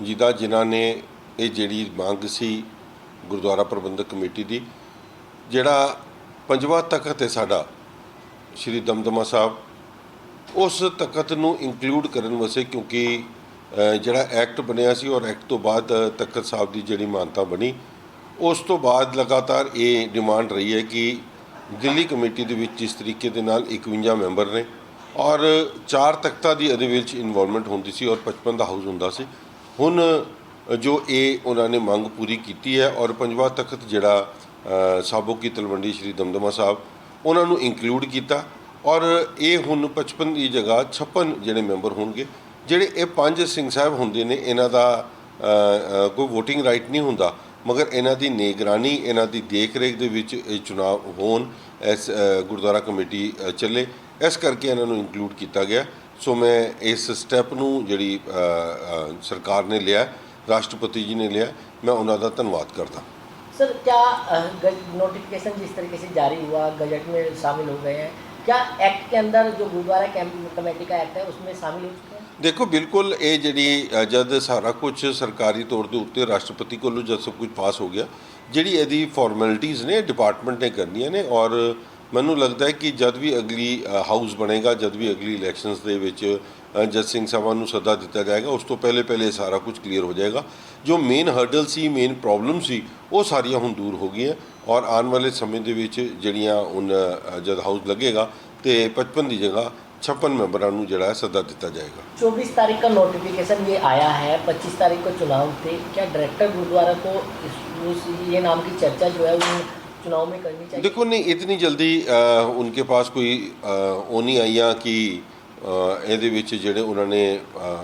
ਜਿਹਦਾ ਜਿਨ੍ਹਾਂ ਨੇ ਇਹ ਜਿਹੜੀ ਮੰਗ ਸੀ ਗੁਰਦੁਆਰਾ ਪ੍ਰਬੰਧਕ ਕਮੇਟੀ ਦੀ, ਜਿਹੜਾ ਪੰਜਵਾਂ ਤਖਤ ਹੈ ਸਾਡਾ, ਸ਼੍ਰੀ ਦਮਦਮਾ ਸਾਹਿਬ, ਉਸ ਤਖਤ ਨੂੰ ਇਨਕਲੂਡ ਕਰਨ ਵਾਸਤੇ ਕਿਉਂਕਿ ਜਿਹੜਾ ਐਕਟ ਬਣਿਆ ਸੀ ਔਰ ਐਕਟ ਤੋਂ ਬਾਅਦ ਤਖਤ ਸਾਹਿਬ ਦੀ ਜਿਹੜੀ ਮਾਨਤਾ ਬਣੀ, ਉਸ ਤੋਂ ਬਾਅਦ ਲਗਾਤਾਰ ਇਹ ਡਿਮਾਂਡ ਰਹੀ ਹੈ ਕਿ ਦਿੱਲੀ ਕਮੇਟੀ ਦੇ ਵਿੱਚ ਜਿਸ ਤਰੀਕੇ ਦੇ ਨਾਲ 51 ਮੈਂਬਰ ਨੇ ਔਰ ਚਾਰ ਤਖਤਾਂ ਦੀ ਇਹਦੇ ਵਿੱਚ ਇਨਵੋਲਵਮੈਂਟ ਹੁੰਦੀ ਸੀ ਔਰ 55 ਦਾ ਹਾਊਸ ਹੁੰਦਾ ਸੀ। ਹੁਣ ਜੋ ਇਹ ਉਹਨਾਂ ਨੇ ਮੰਗ ਪੂਰੀ ਕੀਤੀ ਹੈ ਔਰ ਪੰਜਵਾਂ ਤਖਤ ਜਿਹੜਾ ਅ, ਸਾਬੋ ਕੀ ਤਲਵੰਡੀ ਸ਼੍ਰੀ ਦਮਦਮਾ ਸਾਹਿਬ ਉਹਨਾਂ ਨੂੰ ਇਨਕਲੂਡ ਕੀਤਾ ਔਰ ਇਹ ਹੁਣ 55 ਦੀ ਜਗ੍ਹਾ 56 ਜਿਹੜੇ ਮੈਂਬਰ ਹੋਣਗੇ ਜਿਹੜੇ ਇਹ ਪੰਜ ਸਿੰਘ ਸਾਹਿਬ ਹੁੰਦੇ ਨੇ ਇਹਨਾਂ ਦਾ ਕੋਈ VOTING ਰਾਈਟ ਨਹੀਂ ਹੁੰਦਾ ਮਗਰ ਇਹਨਾਂ ਦੀ ਨਿਗਰਾਨੀ ਇਹਨਾਂ ਦੀ ਦੇਖ-ਰੇਖ ਦੇ ਵਿੱਚ ਇਹ ਚੁਣਾਵ ਹੋਣ ਇਸ ਗੁਰਦੁਆਰਾ ਕਮੇਟੀ ਚੱਲੇ ਇਸ ਕਰਕੇ ਇਹਨਾਂ ਨੂੰ ਇਨਕਲੂਡ ਕੀਤਾ ਗਿਆ। ਸੋ ਮੈਂ ਇਸ ਸਟੈਪ ਨੂੰ ਜਿਹੜੀ ਅ, ਅ, ਸਰਕਾਰ ਨੇ ਲਿਆ ਰਾਸ਼ਟਰਪਤੀ ਜੀ ਨੇ ਲਿਆ ਮੈਂ ਉਹਨਾਂ ਦਾ ਧੰਨਵਾਦ ਕਰਦਾ सर क्या नोटिफिकेशन जिस तरीके से जारी हुआ गजट में शामिल हो गए हैं क्या एक्ट के अंदर जो गुरुद्वारा कैंप कमेटी का एक्ट है उसमें शामिल हो चुके हैं ਦੇਖੋ ਬਿਲਕੁਲ ਇਹ ਜਿਹੜੀ ਅ, ਜਦ ਸਾਰਾ ਕੁਝ ਸਰਕਾਰੀ ਤੌਰ ਦੇ ਉੱਤੇ ਰਾਸ਼ਟਰਪਤੀ ਕੋਲੋਂ ਜਦ ਸਭ ਕੁਝ ਪਾਸ ਹੋ ਗਿਆ ਜਿਹੜੀ ਇਹਦੀ ਫਾਰਮੈਲਿਟੀਆਂ ਨੇ ਡਿਪਾਰਟਮੈਂਟ ਨੇ ਕਰਨੀਆਂ ਨੇ ਔਰ ਮੈਨੂੰ ਲੱਗਦਾ ਹੈ ਕਿ ਜਦ ਵੀ ਅਗਲੀ ਅ, ਹਾਊਸ ਬਣੇਗਾ ਜਦ ਵੀ ਅਗਲੀ ਇਲੈਕਸ਼ਨਸ ਦੇ ਵਿੱਚ ਅ, ਜੱਜ ਸਿੰਘ ਸਾਹਿਬਾਂ ਨੂੰ ਸੱਦਾ ਦਿੱਤਾ ਜਾਏਗਾ ਉਸ ਤੋਂ ਪਹਿਲੇ ਪਹਿਲੇ ਸਾਰਾ ਕੁਝ ਕਲੀਅਰ ਹੋ ਜਾਏਗਾ ਜੋ ਮੇਨ ਹਰਡਲ ਸੀ ਮੇਨ ਪ੍ਰੋਬਲਮ ਸੀ ਉਹ ਸਾਰੀਆਂ ਹੁਣ ਦੂਰ ਹੋ ਗਈਆਂ ਔਰ ਆਉਣ ਵਾਲੇ ਸਮੇਂ ਦੇ ਵਿੱਚ ਜਿਹੜੀਆਂ ਹੁਣ ਅ, ਜਦ ਹਾਊਸ ਲੱਗੇਗਾ ਤੇ 55 ਦੀ ਜਗ੍ਹਾ 56 ਮੈਂਬਰਾਂ ਨੂੰ ਜਿਹੜਾ ਹੈ ਸੱਦਾ ਦਿੱਤਾ ਜਾਏਗਾ चौबीस तारीख का नोटिफिकेशन ये आया है पच्चीस तारीख को चुनाव थे क्या डायरेक्टर गुरुद्वारा को इस, उस ये नाम की चर्चा जो है उन चुनाव में करनी चाहिए देखो नहीं इतनी जल्दी अ, उनके पास कोई अ, ਉਹ ਨਹੀਂ ਆਈਆਂ ਕਿ ਅ, ਇਹਦੇ ਵਿੱਚ ਜਿਹੜੇ ਉਹਨਾਂ ਨੇ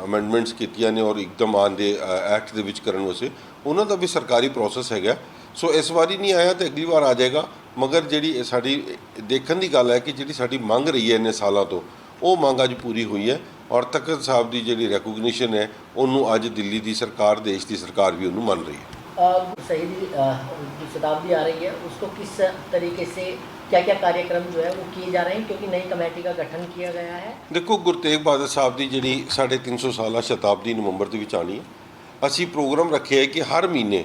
ਅਮੈਂਡਮੈਂਟਸ ਕੀਤੀਆਂ ਨੇ ਔਰ ਇੱਕਦਮ ਆਉਣ ਦੇ ਐਕਟ ਦੇ ਵਿੱਚ ਕਰਨ ਵਾਸਤੇ ਉਹਨਾਂ ਦਾ ਵੀ ਸਰਕਾਰੀ ਪ੍ਰੋਸੈਸ ਹੈਗਾ ਸੋ ਇਸ ਵਾਰੀ ਨਹੀਂ ਆਇਆ ਤੇ ਅਗਲੀ ਵਾਰ ਆ ਜਾਏਗਾ ਮਗਰ ਜਿਹੜੀ ਇਹ ਸਾਡੀ ਦੇਖਣ ਦੀ ਗੱਲ ਹੈ ਕਿ ਜਿਹੜੀ ਸਾਡੀ ਮੰਗ ਰਹੀ ਹੈ ਇੰਨੇ ਸਾਲਾਂ ਤੋਂ ਉਹ ਮੰਗ ਅੱਜ ਪੂਰੀ ਹੋਈ ਹੈ ਔਰ ਤਖਤ ਸਾਹਿਬ ਦੀ ਜਿਹੜੀ ਰੈਕੋਗਨੀਸ਼ਨ ਹੈ ਉਹਨੂੰ ਅੱਜ ਦਿੱਲੀ ਦੀ ਸਰਕਾਰ ਦੇਸ਼ ਦੀ ਸਰਕਾਰ ਵੀ ਉਹਨੂੰ ਮੰਨ ਰਹੀ ਹੈ अ, शहीदी अ, जो शताब्दी आ रही है उसको किस तरीके से क्या क्या कार्यक्रम जो है वो किए जा रहे हैं क्योंकि नई कमेटी का गठन किया गया है ਦੇਖੋ ਗੁਰੂ ਤੇਗ ਬਹਾਦਰ ਸਾਹਿਬ ਦੀ ਜਿਹੜੀ ਸਾਢੇ ਤਿੰਨ ਸੌ ਸਾਲਾ ਸ਼ਤਾਬਦੀ ਨਵੰਬਰ ਦੇ ਵਿੱਚ ਆਣੀ ਹੈ ਅਸੀਂ ਪ੍ਰੋਗਰਾਮ ਰੱਖਿਆ ਹੈ ਕਿ ਹਰ ਮਹੀਨੇ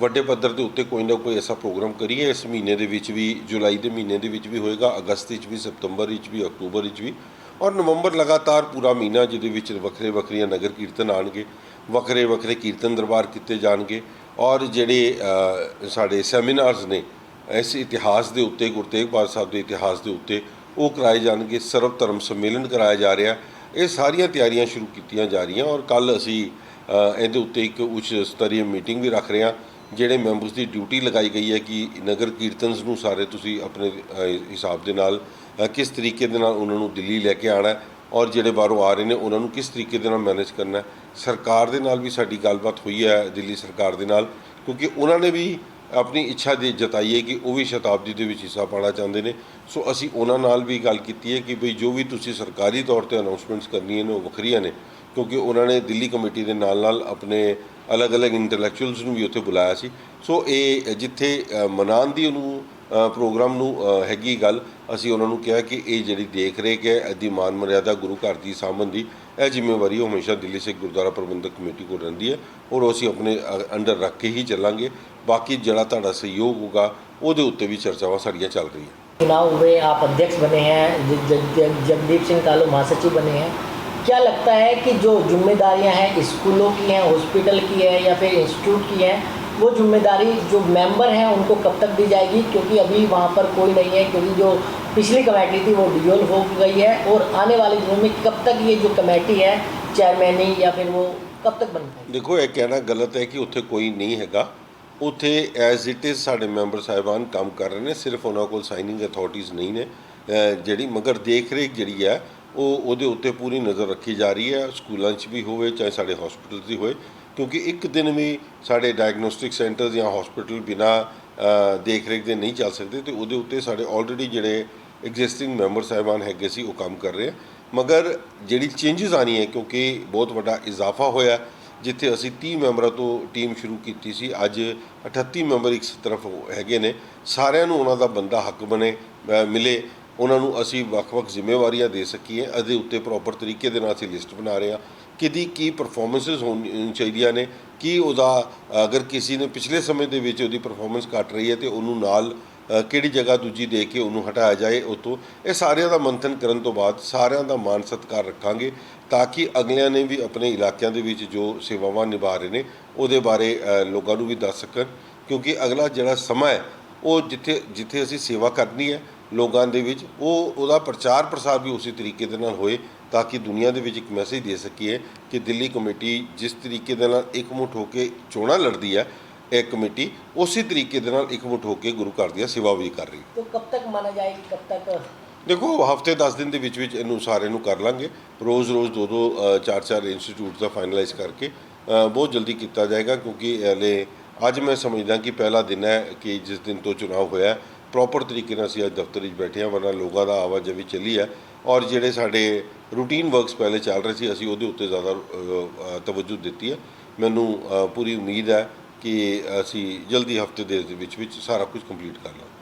ਵੱਡੇ ਪੱਧਰ ਦੇ ਉੱਤੇ ਕੋਈ ਨਾ ਕੋਈ ਐਸਾ ਪ੍ਰੋਗਰਾਮ ਕਰੀਏ ਇਸ ਮਹੀਨੇ ਦੇ ਵਿੱਚ ਵੀ ਜੁਲਾਈ ਦੇ ਮਹੀਨੇ ਦੇ ਵਿੱਚ ਵੀ ਹੋਏਗਾ ਅਗਸਤ ਵਿੱਚ ਵੀ ਸਤੰਬਰ ਵਿੱਚ ਵੀ ਅਕਤੂਬਰ ਵਿੱਚ ਵੀ ਔਰ ਨਵੰਬਰ ਲਗਾਤਾਰ ਪੂਰਾ ਮਹੀਨਾ ਜਿਹਦੇ ਵਿੱਚ ਵੱਖਰੇ ਵੱਖਰੀਆਂ ਨਗਰ ਕੀਰਤਨ ਆਣਗੇ ਵੱਖਰੇ ਵੱਖਰੇ ਕੀਰਤਨ ਦਰਬਾਰ ਕੀਤੇ ਜਾਣਗੇ ਔਰ ਜਿਹੜੇ ਸਾਡੇ ਸੈਮੀਨਾਰਸ ਨੇ, ਇਸ ਇਤਿਹਾਸ ਦੇ ਉੱਤੇ, ਗੁਰੂ ਤੇਗ ਬਹਾਦਰ ਸਾਹਿਬ ਦੇ ਇਤਿਹਾਸ ਦੇ ਉੱਤੇ, ਉਹ ਕਰਾਏ ਜਾਣਗੇ, ਸਰਵ ਧਰਮ ਸੰਮੇਲਨ ਕਰਾਇਆ ਜਾ ਰਿਹਾ। ਇਹ ਸਾਰੀਆਂ ਤਿਆਰੀਆਂ ਸ਼ੁਰੂ ਕੀਤੀਆਂ ਜਾ ਰਹੀਆਂ ਔਰ ਕੱਲ ਅਸੀਂ ਇਹਦੇ ਉੱਤੇ ਇੱਕ ਉੱਚ ਸਤਰੀ ਮੀਟਿੰਗ ਵੀ ਰੱਖ ਰਹੇ ਹਾਂ, ਜਿਹੜੇ ਮੈਂਬਰਸ ਦੀ ਡਿਊਟੀ ਲਗਾਈ ਗਈ ਹੈ ਕਿ ਨਗਰ ਕੀਰਤਨਸ ਨੂੰ ਸਾਰੇ ਤੁਸੀਂ ਆਪਣੇ ਹਿਸਾਬ ਦੇ ਨਾਲ ਕਿਸ ਤਰੀਕੇ ਦੇ ਨਾਲ ਉਹਨਾਂ ਨੂੰ ਦਿੱਲੀ ਲੈ ਕੇ ਆਣਾ ਹੈ ਔਰ ਜਿਹੜੇ ਬਾਹਰੋਂ ਆ ਰਹੇ ਨੇ ਉਹਨਾਂ ਨੂੰ ਕਿਸ ਤਰੀਕੇ ਦੇ ਨਾਲ ਮੈਨੇਜ ਕਰਨਾ ਸਰਕਾਰ ਦੇ ਨਾਲ ਵੀ ਸਾਡੀ ਗੱਲਬਾਤ ਹੋਈ ਹੈ ਦਿੱਲੀ ਸਰਕਾਰ ਦੇ ਨਾਲ ਕਿਉਂਕਿ ਉਹਨਾਂ ਨੇ ਵੀ ਆਪਣੀ ਇੱਛਾ ਦੇ ਜਤਾਈ ਹੈ ਕਿ ਉਹ ਵੀ ਸ਼ਤਾਬਦੀ ਦੇ ਵਿੱਚ ਹਿੱਸਾ ਪਾਣਾ ਚਾਹੁੰਦੇ ਨੇ। ਸੋ ਅਸੀਂ ਉਹਨਾਂ ਨਾਲ ਵੀ ਗੱਲ ਕੀਤੀ ਹੈ ਕਿ ਭਈ ਜੋ ਵੀ ਤੁਸੀਂ ਸਰਕਾਰੀ ਤੌਰ ਤੇ ਅਨਾਉਂਸਮੈਂਟਸ ਕਰਨੀਆਂ ਨੇ ਉਹ ਵੱਖਰੀਆਂ ਨੇ ਕਿਉਂਕਿ ਉਹਨਾਂ ਨੇ ਦਿੱਲੀ ਕਮੇਟੀ ਦੇ ਨਾਲ ਨਾਲ ਆਪਣੇ ਅਲੱਗ-ਅਲੱਗ ਇੰਟੈਲੈਕਚੁਅਲਸ ਨੂੰ ਵੀ ਉੱਥੇ ਬੁਲਾਇਆ ਸੀ। ਸੋ ਇਹ ਜਿੱਥੇ ਅ, ਮਨਾਉਣ ਦੀ ਉਹਨੂੰ ਪ੍ਰੋਗਰਾਮ ਨੂੰ ਅ, ਹੈਗੀ ਗੱਲ ਅਸੀਂ ਉਹਨਾਂ ਨੂੰ ਕਿਹਾ ਕਿ ਇਹ ਜਿਹੜੀ ਦੇਖ ਰੇਖ ਹੈ ਇਹਦੀ ਮਾਨ ਮਰਿਆਦਾ ਗੁਰੂ ਘਰ ਦੀ ਸਾਂਭਣ ਦੀ ਇਹ ਜ਼ਿੰਮੇਵਾਰੀ ਉਹ ਹਮੇਸ਼ਾ ਦਿੱਲੀ ਸਿੱਖ ਗੁਰਦੁਆਰਾ ਪ੍ਰਬੰਧਕ ਕਮੇਟੀ ਕੋਲ ਰਹਿੰਦੀ ਹੈ ਔਰ ਉਹ ਅਸੀਂ ਆਪਣੇ ਅ, ਅੰਡਰ ਰੱਖ ਕੇ ਹੀ ਚੱਲਾਂਗੇ ਬਾਕੀ ਜਿਹੜਾ ਤੁਹਾਡਾ ਸਹਿਯੋਗ ਹੋਊਗਾ ਉਹਦੇ ਉੱਤੇ ਵੀ ਚਰਚਾਵਾਂ ਸਾਡੀਆਂ ਚੱਲ ਰਹੀਆਂ चुनाव हुए आप अध्यक्ष बने हैं ज- ज- ज- जगदीप सिंह कालू महासचिव बने हैं क्या लगता है कि जो जिम्मेदारियां हैं स्कूलों की हैं हॉस्पिटल की है या फिर इंस्टीट्यूट की हैं वो जिम्मेदारी जो मेंबर हैं उनको कब तक दी जाएगी क्योंकि अभी वहाँ पर कोई नहीं है क्योंकि जो पिछली कमेटी थी वो डिजोल्व हो गई है और आने वाले दिनों में कब तक ये जो कमेटी है चेयरमैनी या फिर वो कब तक बन पाएगी ਦੇਖੋ ਇਹ ਕਹਿਣਾ ਗਲਤ ਹੈ ਕਿ ਉੱਥੇ ਕੋਈ ਨਹੀਂ ਹੈਗਾ ਉੱਥੇ ਐਜ਼ ਇਟ ਇਜ਼ ਸਾਡੇ ਮੈਂਬਰ ਸਾਹਿਬਾਨ ਕੰਮ ਕਰ ਰਹੇ ਨੇ ਸਿਰਫ ਉਹਨਾਂ ਕੋਲ ਸਾਈਨਿੰਗ ਅਥਾਰਟੀਜ਼ ਨਹੀਂ ਨੇ ਅਹ ਜਿਹੜੀ ਮਗਰ ਦੇਖ ਰੇਖ ਜਿਹੜੀ ਹੈ ਉਹ ਉਹਦੇ ਉੱਤੇ ਪੂਰੀ ਨਜ਼ਰ ਰੱਖੀ ਜਾ ਰਹੀ ਹੈ, ਸਕੂਲਾਂ 'ਚ ਵੀ ਹੋਵੇ ਚਾਹੇ ਸਾਡੇ ਹਸਪੀਟਲ 'ਚ ਹੋਵੇ, ਕਿਉਂਕਿ ਇੱਕ ਦਿਨ ਵੀ ਸਾਡੇ ਡਾਇਗਨੋਸਟਿਕ ਸੈਂਟਰ ਜਾਂ ਹਸਪੀਟਲ ਬਿਨਾ ਦੇਖ ਰੇਖ ਦੇ ਨਹੀਂ ਚੱਲ ਸਕਦੇ ਤੇ ਉਹਦੇ ਉੱਤੇ ਸਾਡੇ ਆਲਰੇਡੀ ਜਿਹੜੇ ਐਗਜ਼ਿਸਟਿੰਗ ਮੈਂਬਰ ਸਾਹਿਬਾਨ ਹੈਗੇ ਸੀ, ਉਹ ਕੰਮ ਕਰ ਰਹੇ ਮਗਰ ਜਿਹੜੀ ਚੇਂਜਸ ਆਣੀ ਹੈ, ਕਿਉਂਕਿ ਬਹੁਤ ਵੱਡਾ ਇਜ਼ਾਫਾ ਹੋਇਆ, ਜਿੱਥੇ ਅਸੀਂ 30 ਮੈਂਬਰਾਂ ਤੋਂ ਟੀਮ ਸ਼ੁਰੂ ਕੀਤੀ ਸੀ, ਅੱਜ 38 ਮੈਂਬਰ ਇੱਕ ਤਰਫ ਹੈਗੇ ਨੇ, ਸਾਰਿਆਂ ਨੂੰ ਉਹਨਾਂ ਦਾ ਬੰਦਾ ਹੱਕ ਬਣੇ ਮਿਲੇ। ਉਹਨਾਂ ਨੂੰ ਅਸੀਂ ਵੱਖ-ਵੱਖ ਜ਼ਿੰਮੇਵਾਰੀਆਂ ਦੇ ਸਕੀਏ ਇਹਦੇ ਉੱਤੇ ਪ੍ਰੋਪਰ ਤਰੀਕੇ ਦੇ ਨਾਲ ਅਸੀਂ ਲਿਸਟ ਬਣਾ ਰਹੇ ਹਾਂ। ਕਿਹਦੀ ਕੀ ਪਰਫਾਰਮੈਂਸਸ ਹੋਣੀਆਂ ਚਾਹੀਦੀਆਂ ਨੇ, ਕੀ ਉਹਦਾ, ਅਗਰ ਕਿਸੇ ਨੇ ਪਿਛਲੇ ਸਮੇਂ ਦੇ ਵਿੱਚ ਉਹਦੀ ਪਰਫਾਰਮੈਂਸ ਘੱਟ ਰਹੀ ਹੈ ਤੇ ਉਹਨੂੰ ਨਾਲ ਕਿਹੜੀ ਜਗ੍ਹਾ ਦੂਜੀ ਦੇ ਕੇ ਉਹਨੂੰ ਹਟਾਇਆ ਜਾਏ, ਉਹ ਤੋਂ, ਇਹ ਸਾਰਿਆਂ ਦਾ ਮੰਥਨ ਕਰਨ ਤੋਂ ਬਾਅਦ ਸਾਰਿਆਂ ਦਾ ਮਾਨ ਸਤਿਕਾਰ ਰੱਖਾਂਗੇ ਤਾਂ ਕਿ ਅਗਲਿਆਂ ਨੇ ਵੀ ਆਪਣੇ ਇਲਾਕਿਆਂ ਦੇ ਵਿੱਚ ਜੋ ਸੇਵਾਵਾਂ ਨਿਭਾ ਰਹੇ ਨੇ, ਉਹਦੇ ਬਾਰੇ ਲੋਕਾਂ ਨੂੰ ਵੀ ਦੱਸ ਸਕਣ। ਕਿਉਂਕਿ ਅਗਲਾ ਜਿਹੜਾ ਸਮਾਂ ਹੈ, ਉਹ ਜਿੱਥੇ ਜਿੱਥੇ ਅਸੀਂ ਸੇਵਾ ਕਰਨੀ ਹੈ ਲੋਕਾਂ ਦੇ ਵਿੱਚ ਉਹ ਉਹਦਾ ਪ੍ਰਚਾਰ ਪ੍ਰਸਾਰ ਵੀ ਉਸੇ ਤਰੀਕੇ ਦੇ ਨਾਲ ਹੋਏ ਤਾਂ ਕਿ ਦੁਨੀਆ ਦੇ ਵਿੱਚ ਇੱਕ ਮੈਸੇਜ ਦੇ ਸਕੀਏ ਕਿ ਦਿੱਲੀ ਕਮੇਟੀ ਜਿਸ ਤਰੀਕੇ ਦੇ ਨਾਲ ਇੱਕ ਮੁੱਠ ਹੋ ਕੇ ਚੋਣਾਂ ਲੜਦੀ ਹੈ ਇਹ ਕਮੇਟੀ ਉਸੇ ਤਰੀਕੇ ਦੇ ਨਾਲ ਇੱਕ ਮੁੱਠ ਹੋ ਕੇ ਗੁਰੂ ਘਰ ਦੀਆਂ ਸੇਵਾ ਵੀ ਕਰ ਰਹੀ ਹੈ। ਤੋ ਕਬ ਤੱਕ ਮਾਨਾ ਜਾਏਗੀ ਕਬ ਤੱਕ? ਦੇਖੋ ਹਫ਼ਤੇ 10 ਦਿਨ ਦੇ ਵਿੱਚ ਵਿੱਚ ਇਹਨੂੰ ਸਾਰੇ ਨੂੰ ਕਰ ਲਾਂਗੇ। ਰੋਜ਼ ਰੋਜ਼ ਦੋ ਦੋ ਚਾਰ ਚਾਰ ਇੰਸਟੀਚਿਊਟ ਦਾ ਫਾਈਨਲਾਈਜ਼ ਕਰਕੇ ਬਹੁਤ ਜਲਦੀ ਕੀਤਾ ਜਾਏਗਾ ਕਿਉਂਕਿ ਅੱਜ ਮੈਂ ਸਮਝਦਾ ਕਿ ਪਹਿਲਾ ਦਿਨ ਹੈ ਕਿ ਜਿਸ ਦਿਨ ਤੋਂ ਚੁਣਾਵ ਹੋਇਆ ਪ੍ਰੋਪਰ ਤਰੀਕੇ ਨਾਲ ਅਸੀਂ ਅੱਜ ਦਫ਼ਤਰ ਵਿੱਚ ਬੈਠੇ ਹਾਂ ਵਰਨਾ ਲੋਕਾਂ ਦਾ ਆਵਾਜਾਈ ਚੱਲੀ ਹੈ ਔਰ ਜਿਹੜੇ ਸਾਡੇ ਰੂਟੀਨ ਵਰਕਸ ਪਹਿਲੇ ਚੱਲ ਰਹੇ ਸੀ ਅਸੀਂ ਉਹਦੇ ਉੱਤੇ ਜ਼ਿਆਦਾ ਅ, ਤਵੱਜੂ ਦਿੱਤੀ ਹੈ। ਮੈਨੂੰ ਪੂਰੀ ਉਮੀਦ ਹੈ ਕਿ ਅਸੀਂ ਜਲਦੀ ਹਫ਼ਤੇ ਦੇ ਵਿੱਚ ਵਿੱਚ ਸਾਰਾ ਕੁਝ ਕੰਪਲੀਟ ਕਰ ਲਾਂਗੇ।